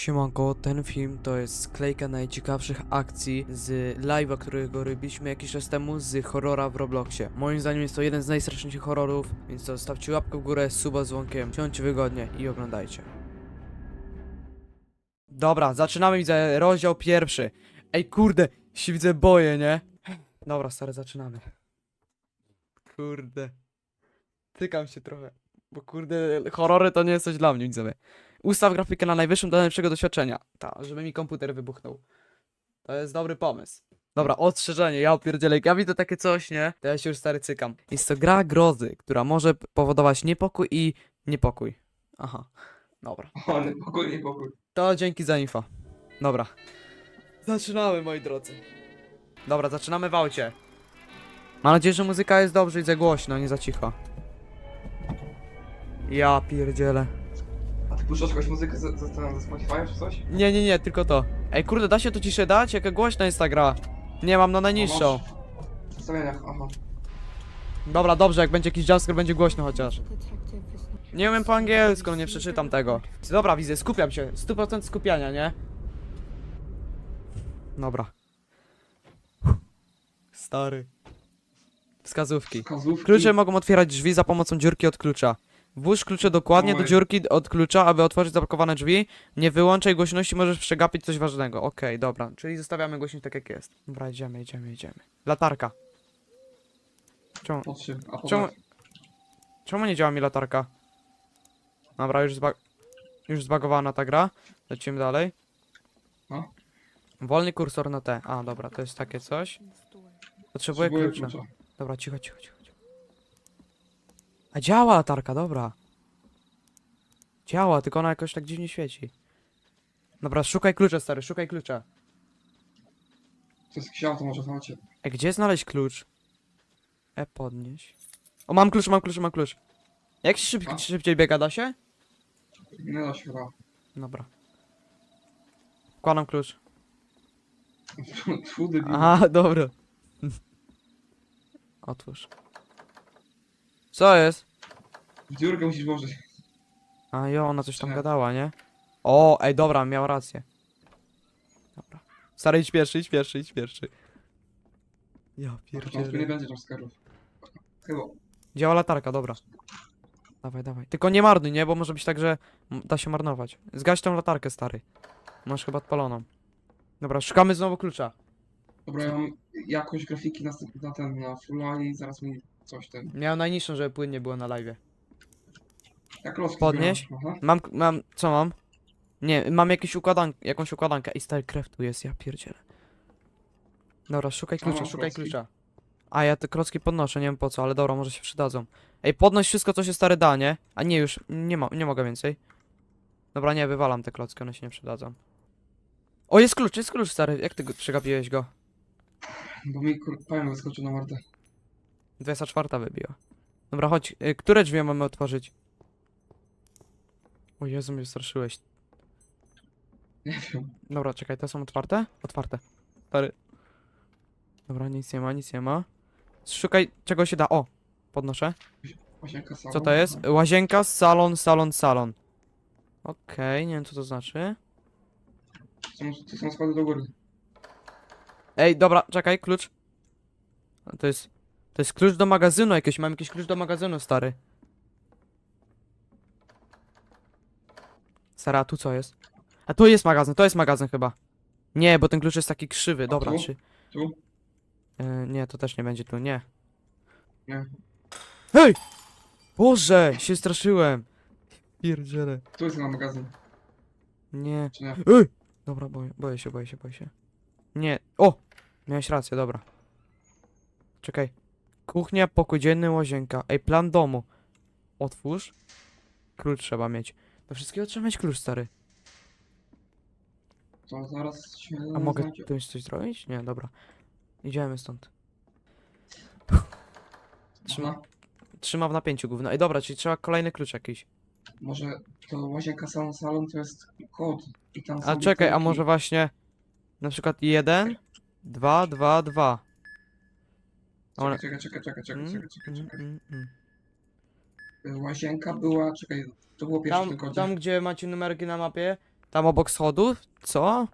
Siemanko, ten film to jest sklejka najciekawszych akcji z live'a, którego robiliśmy jakiś czas temu z horrora w Robloxie. Moim zdaniem jest to jeden z najstraszniejszych horrorów, więc zostawcie łapkę w górę, suba z dzwonkiem, siądźcie wygodnie i oglądajcie. Dobra, zaczynamy, widzę, rozdział pierwszy. Ej, kurde, się widzę boję, nie? Dobra, stary, zaczynamy. Kurde. Tykam się trochę, bo kurde, horrory to nie jest coś dla mnie, widzowie. Ustaw grafikę na najwyższym do najlepszego doświadczenia. Ta, żeby mi komputer wybuchnął. To jest dobry pomysł. Dobra, ostrzeżenie, ja opierdzielę, ja widzę takie coś, nie? To ja się już stary cykam. Jest to gra grozy, która może powodować niepokój i niepokój. Aha, dobra. Ale pokój, nie pokój. To dzięki za info. Dobra. Zaczynamy, moi drodzy. Dobra, zaczynamy w aucie. Mam nadzieję, że muzyka jest dobrze i za głośno, nie za cicho. Ja pierdzielę. Puszczasz jakąś muzykę ze, ze, ze Spotify czy coś? Nie, nie, nie, tylko to. Ej, kurde, da się to ciszę dać? Jaka głośna jest ta gra? Nie, mam na najniższą. W ustawieniach, aha. Dobra, dobrze, jak będzie jakiś jumpscare, będzie głośno chociaż. Nie umiem po angielsku, no nie przeczytam tego. Dobra, widzę, skupiam się. 100% skupiania, nie? Dobra. Stary. Wskazówki. Wskazówki. Klucze mogą otwierać drzwi za pomocą dziurki od klucza. Włóż klucze dokładnie do Oj. dziurki od klucza, aby otworzyć zablokowane drzwi. Nie wyłączaj głośności, możesz przegapić coś ważnego. Okej, dobra, czyli zostawiamy głośnik tak jak jest. Dobra, idziemy, idziemy, idziemy. Latarka. Czemu, a Czemu- czemu nie działa mi latarka? Dobra, już, zba już zbagowana ta gra. Lecimy dalej. No. Wolny kursor na T. A, dobra, to jest takie coś. Potrzebuję Potrzebuję klucza. Dobra, cicho, cicho, cicho. A działa latarka, dobra. Działa, tylko ona jakoś tak dziwnie świeci. Dobra, szukaj klucza, stary, szukaj klucza. To jest jakiś auto może w aucie. E, gdzie znaleźć klucz? E, podnieś. O, mam klucz, mam klucz, mam klucz. Jak się szyb A. szybciej biega, da się? Nie da się chyba. Dobra. Wkładam klucz. Debil. Aha, dobra. Otwórz. Co jest? Dziurkę musisz włożyć. A jo, ona coś tam Nie. gadała, nie? O, ej, dobra, miał rację. Dobra. Stary, idź pierwszy, idź pierwszy, idź pierwszy. Ja Na początku nie pierdzielę. będzie jumpscare'ów. Chyba. Działa latarka, dobra. Dawaj, dawaj. Tylko nie marnuj, nie? Bo może być tak, że m- da się marnować. Zgaś tą latarkę, stary. Masz chyba odpaloną. Dobra, szukamy znowu klucza. Dobra, ja mam jakość grafiki na, na ten, na fulla i zaraz mi coś ten. Miałem najniższą, żeby płynnie było na live. Jak los Podnieś. Aha. Mam, mam, co mam? Nie, mam jakieś układan jakąś układankę. I stary krew tu jest, ja pierdzielę. Dobra, szukaj klucza, mam szukaj klocki. klucza. A ja te klocki podnoszę, nie wiem po co, ale dobra, może się przydadzą. Ej, podnoś wszystko, co się stary da, nie? A nie, już, nie, mo nie mogę więcej. Dobra, nie, wywalam te klocki, one się nie przydadzą. O, jest klucz, jest klucz, stary. Jak ty go, przegapiłeś go? Bo mi kur... pająk wyskoczył na mordę. 24 wybiła. Dobra, chodź. Y, które drzwi mamy otworzyć? O Jezu, mnie straszyłeś. Nie wiem. Dobra, czekaj, te są otwarte? Otwarte. Stary. Dobra, nic nie ma, nic nie ma. Szukaj czego się da. O! Podnoszę. Łazienka sama. Co to jest? Łazienka, salon, salon, salon. Okej, nie wiem co to znaczy. Są, to są schody do góry. Ej, dobra, czekaj, klucz. A To jest. To jest klucz do magazynu jakieś. Mam jakiś klucz do magazynu, stary. Sara, a tu co jest? A tu jest magazyn, to jest magazyn chyba. Nie, bo ten klucz jest taki krzywy. Dobra, tu? czy. Tu? E, nie, to też nie będzie tu, nie. Nie. Hej! Boże, się straszyłem. Pierdziele. Tu jest na magazyn. Nie. Czy nie? Ej! Dobra, boję, boję się, boję się, boję się. Nie. O! Miałeś rację, dobra. Czekaj. Kuchnia, pokój dzienny, łazienka. Ej, plan domu. Otwórz. Klucz trzeba mieć. Do wszystkiego trzeba mieć klucz, stary. To zaraz się A mogę znajdzie. tu jeszcze coś zrobić? Nie, dobra. Idziemy stąd. Trzyma, Aha. trzyma w napięciu gówno. Ej, dobra, czyli trzeba kolejny klucz jakiś. Może to łazienka salon salon to jest kod. I tam A czekaj, a może właśnie na przykład jeden, dwa, dwa, dwa. One- Czekaj, czekaj, czekaj, czekaj, Mm, czekaj, czekaj, mm, czekaj. mm, mm. Łazienka była, czekaj, to było pierwszy Tam, tylko. tam, gdzie macie numerki na mapie, Tam obok schodów? Co?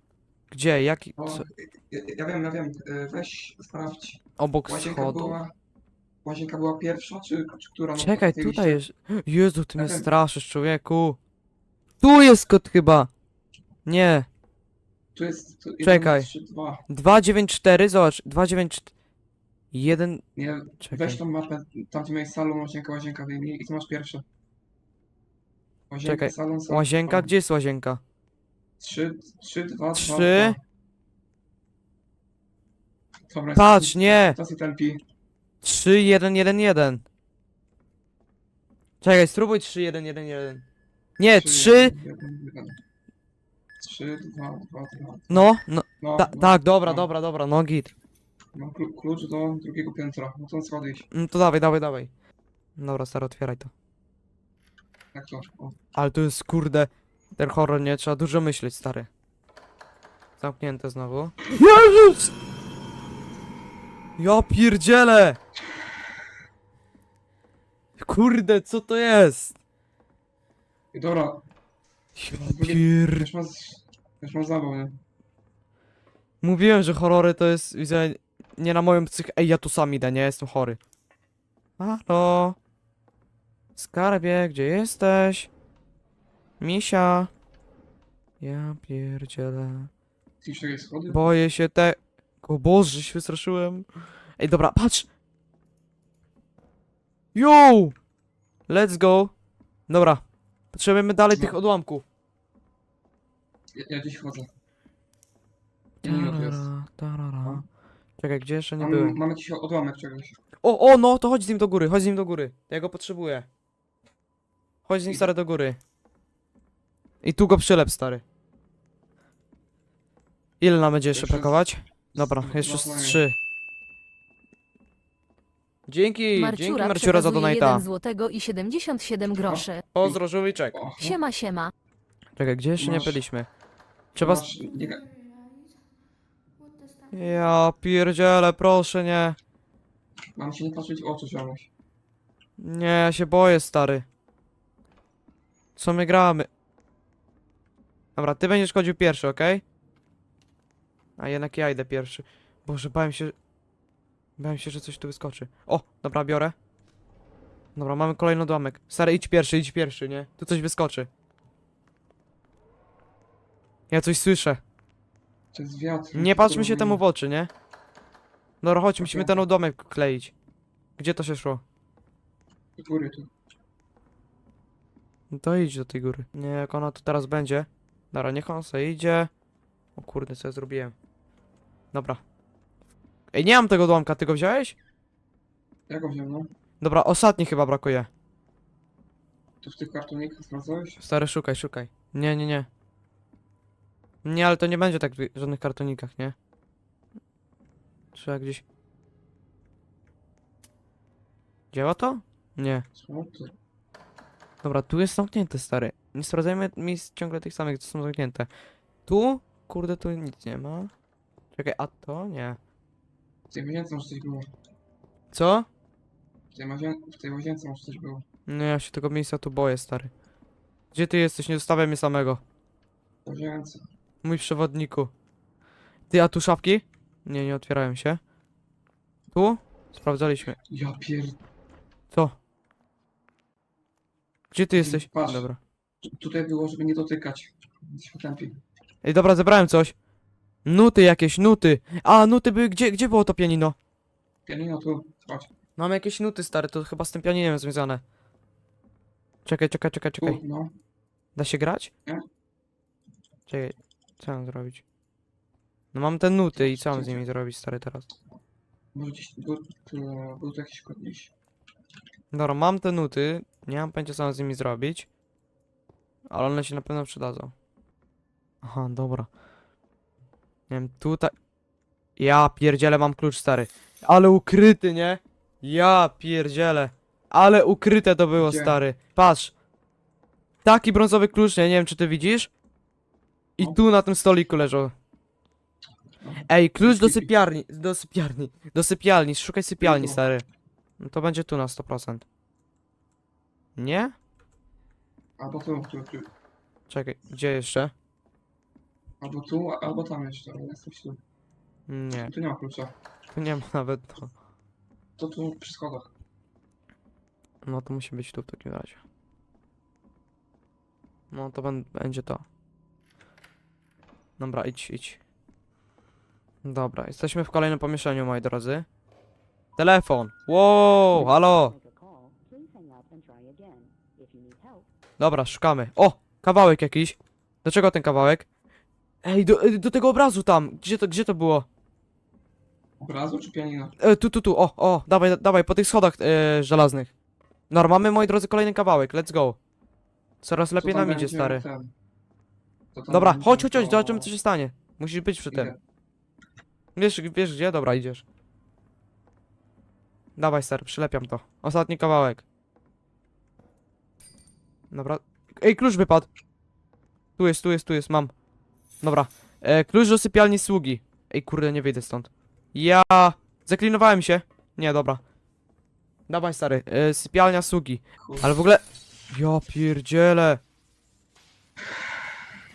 Gdzie? Jaki? O, Co? ja, ja wiem, ja wiem. Y, Weź, sprawdź. Obok Łazienka schodów? była... Łazienka była pierwsza, czy, czy która? no, Czekaj, tutaj jest. Jezu, ty mnie straszysz, człowieku. Tu jest kot chyba. Nie. Tu jest... Tu, jeden, Czekaj. Trzy, dwa. 294, zobacz. 294. Jeden. Nie, Czekaj. weź tą mapę, tam gdzie miałeś salon, łazienka, łazienka, wyjmij i tu masz pierwsze. Łazienka, Czekaj, salon, salon. Łazienka? salon. Gdzie jest łazienka? Trzy, trzy, dwa, Trzy. dwa, dwa. Dobra, Patrz, jest- nie. To jest ten pi. 3, 1, 1, 1. Czekaj, spróbuj 3, 1, 1, 1. Nie, 3. jeden, jeden, jeden. Trzy, dwa, dwa, dwa. No, no. No, Ta, no, tak, dobra, no. dobra, dobra, no git. Mam klu- klucz do drugiego piętra. No to schody iść. No to dawaj, dawaj, dawaj. Dobra, stary, otwieraj to. Jak to? O. Ale to jest kurde. Ten horror nie trzeba dużo myśleć, stary. Zamknięte znowu. Jezus! Ja pierdzielę! Kurde, co to jest? I dobra, Ja pier... już masz, już masz zabaw, nie? Mówiłem, że horrory to jest, widzę, nie na moją psych... Ej, ja tu sam idę, nie? Jestem chory. Halo? Skarbie, gdzie jesteś? Misia? Ja pierdzielę. Schody? Boję się te... O Boże, się wystraszyłem. Ej, dobra, patrz! Yo! Let's go. Dobra. Potrzebujemy dalej No. tych odłamków. Ja, ja gdzieś chodzę. Nie, nie, tu jest. Tarara, tarara. Czekaj, gdzie jeszcze nie Mam, byłem? mam jakiś odłamek czegoś. O, o, no, to chodź z nim do góry, chodź z nim do góry. Ja go potrzebuję. Chodź z nim, stary, do góry. I tu go przylep, stary. Ile nam będzie jeszcze Jeszcze z- brakować? Dobra, z- jeszcze z dwa trzy. Dzięki, dzięki Marciura, za przekazuje donata. 1 złotego i 77 groszy. Pozdro, żółwiczek. O, Siema, siema. Czekaj, gdzie jeszcze nie Masz- byliśmy? Trzeba... masz, nie, Ja pierdzielę, proszę nie. mam się nie patrzeć w oczy, ziomuś. Nie, ja się boję, stary. Co my gramy? Dobra, ty będziesz chodził pierwszy, okej? A jednak ja idę pierwszy. Boże, bałem się... Bałem się, że coś tu wyskoczy. O, dobra, biorę. Dobra, mamy kolejny odłamek. Stary, idź pierwszy, idź pierwszy, nie? Tu coś wyskoczy. Ja coś słyszę. To jest wiatr. Nie patrzmy się temu w oczy, nie? Dobra, chodź, musimy ten odłamek kleić. Gdzie to się szło? Do góry tu. No to idź do tej góry. Nie, jak ona tu teraz będzie. Dobra, niech ona sobie idzie. O kurde, co ja zrobiłem? Dobra. Ej, nie mam tego odłamka, ty go wziąłeś? Jak go wziąłem, no? Dobra, ostatni chyba brakuje. Tu w tych kartonikach sprawdzałeś? Stary, szukaj, szukaj. Nie, nie, nie. Nie, ale to nie będzie tak w żadnych kartonikach, nie? Trzeba gdzieś... Działa to? Nie. Dobra, tu jest zamknięte, stary. Nie sprawdzajmy miejsc ciągle tych samych, co są zamknięte. Tu? Kurde, tu nic nie ma. Czekaj, a to? Nie. W tej łazience może coś było. Co? W tej, łazien... w tej łazience może coś było. Nie, ja się tego miejsca tu boję, stary. Gdzie ty jesteś? Nie zostawiaj mnie samego. W łazience. Mój przewodniku. Ty, a tu szafki? Nie, nie otwierają się. Tu? Sprawdzaliśmy. Ja pier... Co? Gdzie ty jesteś? Patrz. Dobra. Tu- Tutaj było, żeby nie dotykać. Ej, dobra, zebrałem coś. Nuty jakieś, nuty. A, nuty były, gdzie, gdzie było to pianino? Pianino tu. Chodź. Mamy jakieś nuty, stary, to chyba z tym pianinem związane. Czekaj, czekaj, czekaj, Tu, czekaj. no. Da się grać? Nie. Czekaj, co mam zrobić? No mam te nuty i co mam z nimi zrobić, stary, teraz? Może gdzieś... Był, był tu jakiś kod gdzieś. Dobra, mam te nuty, nie mam pojęcia co mam z nimi zrobić. Ale one się na pewno przydadzą. Aha, dobra. Nie wiem, tutaj... Ja pierdzielę, mam klucz, stary. Ale ukryty, nie? Ja pierdzielę. Ale ukryte to było, Gdzie? stary. Patrz. Taki brązowy klucz, nie, nie wiem czy ty widzisz. I No. tu na tym stoliku. No. Ej, klucz do sypialni, do sypialni, do sypialni, szukaj sypialni, tu. stary. No to będzie tu na 100%. Nie? Albo tu, tu, tu. Czekaj, gdzie jeszcze? Albo tu, albo tam jeszcze, ale jestem tu. Nie, Tu nie ma klucza. tu nie ma nawet. No, To tu przy schodach. no to musi być tu w takim razie. No to ben, będzie to. Dobra, idź, idź. Dobra, jesteśmy w kolejnym pomieszczeniu, moi drodzy. Telefon! Wow, halo! Dobra, szukamy. O! Kawałek jakiś. Do czego ten kawałek? Ej, do, do tego obrazu tam! Gdzie to, gdzie to było? Obrazu czy pianino? E, tu, tu, tu, o, o, dawaj, dawaj, po tych schodach e, żelaznych. Dobra, mamy, moi drodzy, kolejny kawałek, let's go. Coraz lepiej nam idzie, stary. ten. To tam Dobra, będzie chodź, chodź, chodź, to- zobaczymy, co się stanie. Musisz być przy tym. Wiesz, wiesz gdzie? Dobra, idziesz. Dawaj, ser, przylepiam to. Ostatni kawałek. Dobra. Ej, klucz wypadł. Tu jest, tu jest, tu jest, mam. Dobra. E, klucz do sypialni sługi. Ej, kurde, nie wyjdę stąd. Ja... Zaklinowałem się. Nie, dobra. Dawaj, stary. E, sypialnia sługi. Kurde. Ale w ogóle... Ja pierdzielę.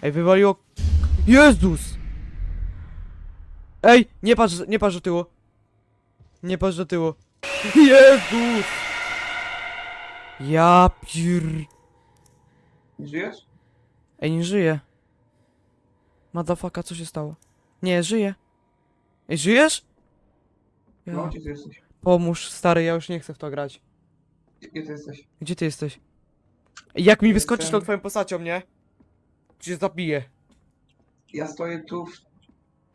Ej, wywaliło... Jezus! Ej, nie patrz, nie patrz do tyłu. Nie patrz do tyłu. Jezus! Ja pier... Nie żyjesz? Ej, nie żyje. Madafaka, co się stało? Nie, żyje. Ej, żyjesz? No, Ja, gdzie ty jesteś? pomóż, stary, ja już nie chcę w to grać. Gdzie, ty jesteś? Gdzie ty jesteś? Jak mi wyskoczysz tą twoją postacią, nie? Cię zabiję. Ja stoję tu w...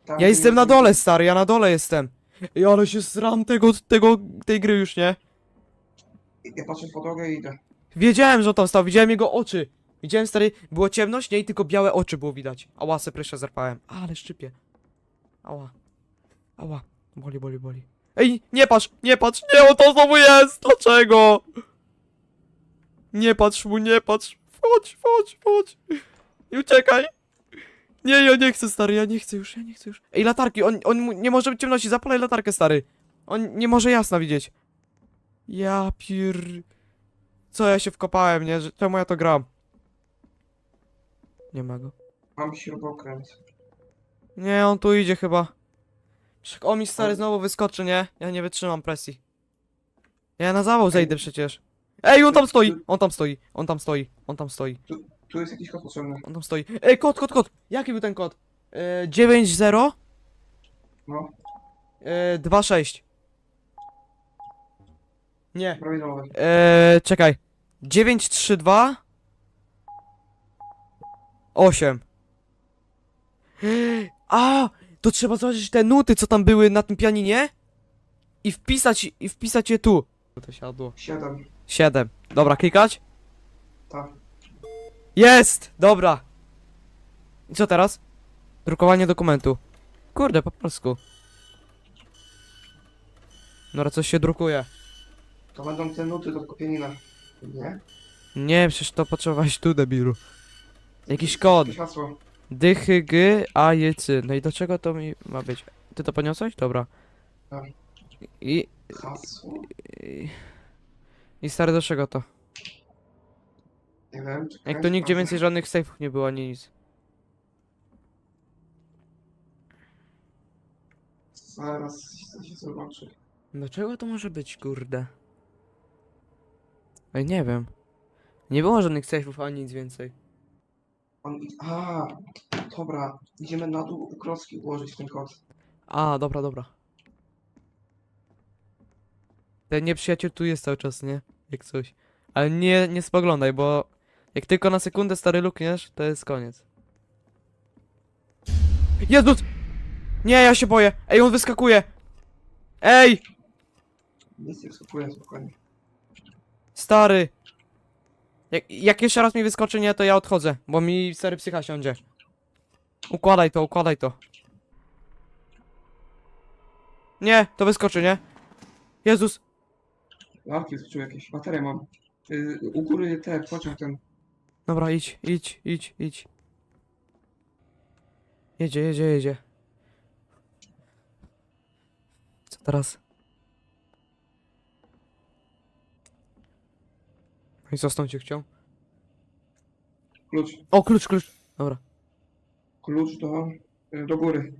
tam, Ja gdzie jestem na dole, stary, ja na dole jestem. Ej, ale się zram tego, tego, tej gry już, nie? Ja patrzę w podłogę i idę. Wiedziałem, że on tam stał, widziałem jego oczy. Widziałem, stary, było ciemność, nie? I tylko białe oczy było widać. Ała, se pryszcze zerpałem. Ale szczypie. Ała. Ała. Boli, boli, boli. Ej, nie patrz, nie patrz, nie, on to znowu jest! Dlaczego? Nie patrz mu, nie patrz. Wchodź, wchodź, wchodź. I uciekaj. Nie, ja nie chcę, stary, ja nie chcę już, ja nie chcę już. Ej, latarki, on, on mu- nie może być ciemności, zapalaj latarkę, stary. On nie może jasna widzieć. Ja pier... Co ja się wkopałem, nie? Że- Czemu ja to gram? Nie ma go. Mam śrubokręt. Nie, on tu idzie chyba. O mi stary znowu wyskoczy, nie? Ja nie wytrzymam presji. Ja na zawał zejdę przecież. Ej, on tam stoi! On tam stoi, on tam stoi, on tam stoi, Tu jest jakiś kod potrzebny. on tam stoi. Ej, kod, kod, kod! Jaki był ten kod? E, 9-0 No, e, 2-6. Nie. prawidłowy. Eee, czekaj. 932 8 A, to trzeba zobaczyć te nuty, co tam były na tym pianinie i wpisać, i wpisać je tu. To siadło. Siedem. 7. Dobra, klikać? Tak. Jest! Dobra. I co teraz? Drukowanie dokumentu. Kurde, po polsku. Dobra, coś się drukuje. To będą te nuty do kopienina. Nie? Nie, przecież to potrzebowałeś tu, debilu. Jakiś kod. Jakieś hasło. Dychy, gy, a, jecy. No i do czego to mi ma być? Ty to podniosłeś? Dobra. Tak. I, Hasło? i... I stary, do czego to? Nie wiem. Jak to nigdzie więcej żadnych sejfów nie było, ani nic. Zaraz się zobaczy. Do czego to może być, kurde? Ej, nie wiem. Nie było żadnych sejfów, ani nic więcej. On... A, dobra. Idziemy na dół u kroski ułożyć ten kod. A, dobra, dobra. Ten nieprzyjaciel tu jest cały czas, nie? Jak coś. Ale nie, nie spoglądaj, bo jak tylko na sekundę stary lukniesz, to jest koniec. Jezus! Nie, ja się boję! Ej, on wyskakuje! Ej! Nic nie wskakuje, spokojnie. Stary! Jak, jak jeszcze raz mi wyskoczy, nie, to ja odchodzę, bo mi stary psycha siądzie. Układaj to, układaj to. Nie, to wyskoczy, nie? Jezus! Larki skoczyły jakieś. Baterię mam. Y, u góry te, pociąg ten. Dobra, idź, idź, idź, idź. Jedzie, jedzie, jedzie. Co teraz? No I co z tą ciuchcią? Klucz. O, klucz, klucz. Dobra. Klucz do, y, do góry.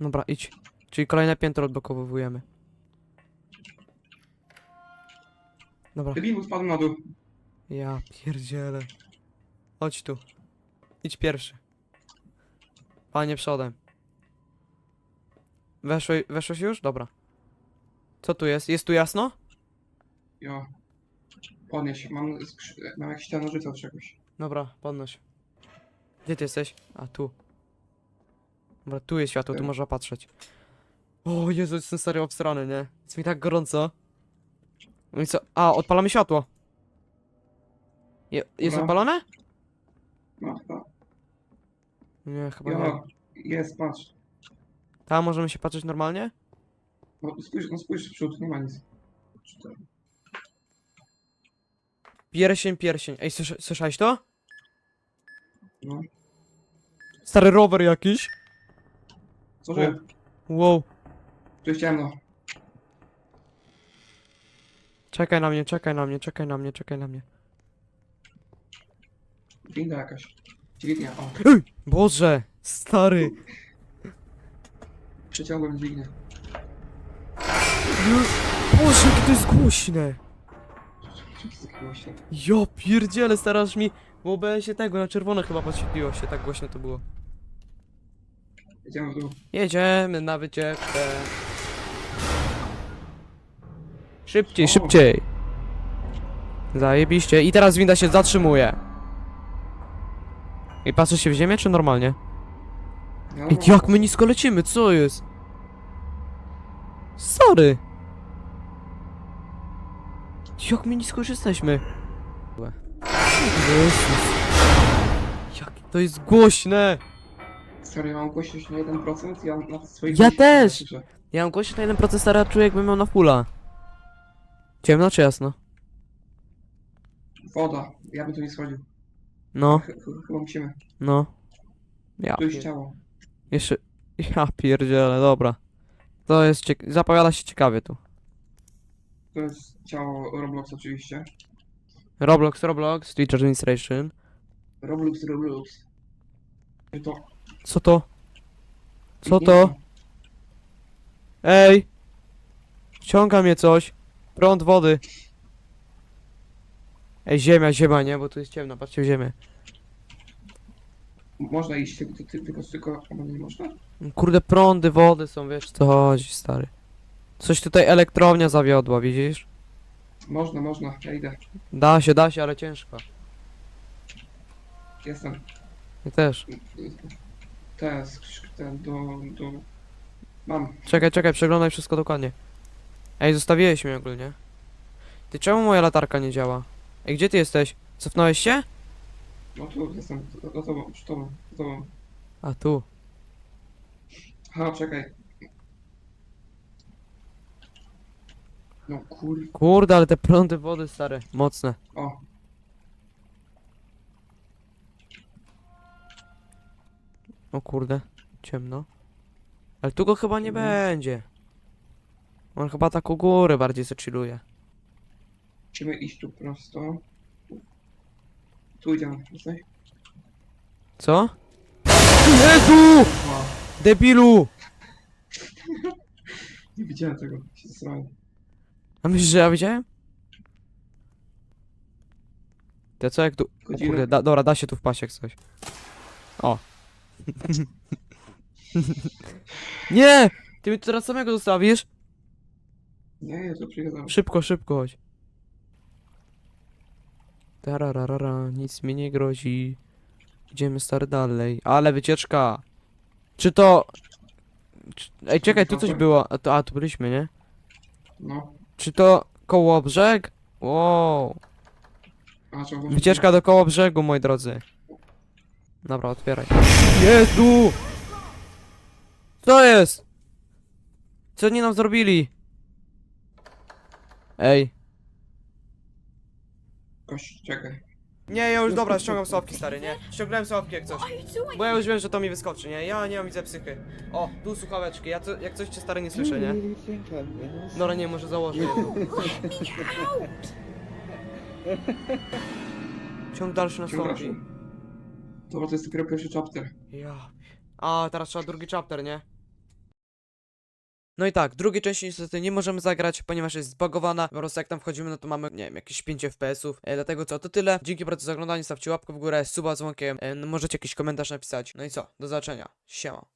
Dobra, idź. Czyli kolejne piętro odblokowujemy. Dobra. Debilu spadł na dół. Ja pierdzielę. Chodź tu. Idź pierwszy. Panie przodem. Weszłeś, weszłeś już? Dobra. Co tu jest? Jest tu jasno? Jo. Podnieś. Mam, skrzy- mam jakieś ten nożyce od czegoś. Dobra, podnoś. Gdzie ty jesteś? A, tu. Dobra, tu jest światło, tu Okej. można patrzeć. O Jezu, jestem serio obstrany, nie? Jest mi tak gorąco. No i co? A, odpalamy światło. Je, jest Dobra. odpalone? No, no. Nie, chyba nie. Jo. Jest, patrz. Tam możemy się patrzeć normalnie? No spójrz, no spójrz w przód, nie ma nic. Pierścień, pierścień. Ej, słysza- słyszałeś to? No. Stary rower jakiś. Co, że? Wow. Tu jest ciemno. Czekaj na mnie, czekaj na mnie, czekaj na mnie, czekaj na mnie. Winda jakaś. Dźwignia, o. Boże, stary. Przeciągłem dźwignię. Boże, jakie to jest głośne. Co to jest takie głośne? Ja pierdzielę, starasz mi. W OBS-ie tego na czerwono chyba podświetliło się, tak głośno to było. Jedziemy w dół. Jedziemy na wycieczkę. Szybciej, O. szybciej. Zajebiście. I teraz winda się zatrzymuje. I patrzy się w ziemię, czy normalnie? Ja Ej, jak my nisko lecimy, co jest? Sorry. Jak my nisko już jesteśmy? Jezus. Jak to jest głośne! Serio, mam głośność na 1%, ja na swoich Ja też! Ja mam głośno na 1% stara, czuję jakbym miał na fulla. Ciemno czy jasno? Woda, ja bym tu nie schodził. No, Ch ch chyba musimy. no. Ja Tu pier... ciało. Jeszcze... Ja pierdzielę, dobra. To jest ciek... Zapowiada się ciekawie tu. To jest ciało Roblox oczywiście. Roblox, Roblox, Twitch Administration. Roblox, Roblox. I to. Co to? Co to? Ej! Wciąga mnie coś. Prąd wody. Ej, ziemia, ziemia, nie? Bo tu jest ciemno, patrzcie w ziemię. Można iść, tylko, ty- tylko, tylko, albo nie można? Kurde, prądy wody są, wiesz co chodzi, stary. Coś tutaj elektrownia zawiodła, widzisz? Można, można, ja idę. Da się, da się, ale ciężko. Jestem. Ja też. Te, ten, do, do... Mam. Czekaj, czekaj, przeglądaj wszystko dokładnie. Ej, zostawiłeś mnie ogólnie. Ty czemu moja latarka nie działa? Ej, gdzie ty jesteś? Cofnąłeś się? No tu jestem, za za tobą, przy tobą, za tobą. A tu. Ha, czekaj. No kur... Kurde, ale te prądy wody, stare, mocne. O, O kurde, ciemno. Ale tu go chyba nie No. będzie. On chyba tak u góry bardziej zacziluje. Musimy iść tu prosto. Tu idziemy, jesteś? Co? Jezu! Wow, Debilu! nie widziałem tego, się zesrałem. A myślisz, że ja widziałem? To co jak tu... O kurde, da, dobra, da się tu wpaść jak coś. O. nie! Ty mi tu teraz samego zostawisz? Nie, ja tu przyjechałem. Szybko, szybko chodź. Tararara, nic mi nie grozi. Idziemy stary dalej. Ale wycieczka! Czy to... Czy... Ej, czekaj, tu coś było. A, to, a tu byliśmy, nie? No, Czy to koło brzeg? Wow. Wycieczka do koło brzegu, moi drodzy. Dobra, otwieraj. Jezu! Co jest? Co oni nam zrobili? Ej. Kość, czekaj. Nie, ja już dobra, ściągam sławki stary, nie? Ściągnąłem sławki jak coś. Bo ja już wiem, że to mi wyskoczy, nie? Ja nie mam widzę psychy. O, tu słuchaweczki, ja co, jak coś cię stary nie słyszę, nie? Dobra, nie, może założę jedną. Ciąg dalszy na Ciąg sławki. dalszy. Dobra, to jest dopiero pierwszy chapter. Ja. A, teraz trzeba drugi chapter, nie? No i tak, drugiej części niestety nie możemy zagrać, ponieważ jest zbagowana. Po prostu jak tam wchodzimy, no to mamy, nie wiem, jakieś 5 FPS-ów. E, dlatego co, to tyle. Dzięki bardzo za oglądanie, stawcie łapkę w górę, suba dzwonkiem. E, no możecie jakiś komentarz napisać. No i co, do zobaczenia. Siema.